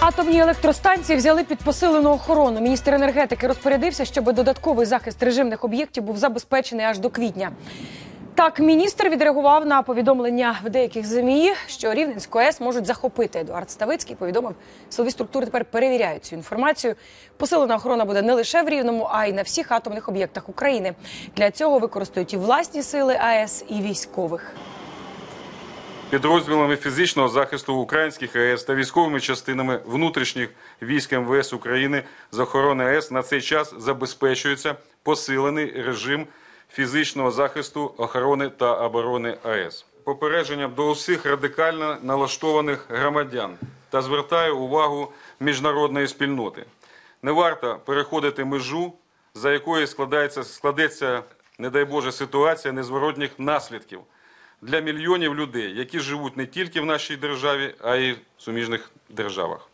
Атомні електростанції взяли під посилену охорону. Міністр енергетики розпорядився, щоб додатковий захист режимних об'єктів був забезпечений аж до квітня. Так, міністр відреагував на повідомлення в деяких ЗМІ, що Рівненську АЕС можуть захопити. Едуард Ставицький повідомив, силові структури тепер перевіряють цю інформацію. Посилена охорона буде не лише в Рівному, а й на всіх атомних об'єктах України. Для цього використають і власні сили АЕС, і військових. Підрозділами фізичного захисту українських АЕС та військовими частинами внутрішніх військ МВС України з охорони АЕС на цей час забезпечується посилений режим фізичного захисту охорони та оборони АЕС. Попередженням до усіх радикально налаштованих громадян та звертаю увагу міжнародної спільноти. Не варто переходити межу, за якою складається, складеться, не дай Боже, ситуація незворотніх наслідків для мільйонів людей, які живуть не тільки в нашій державі, а й в суміжних державах.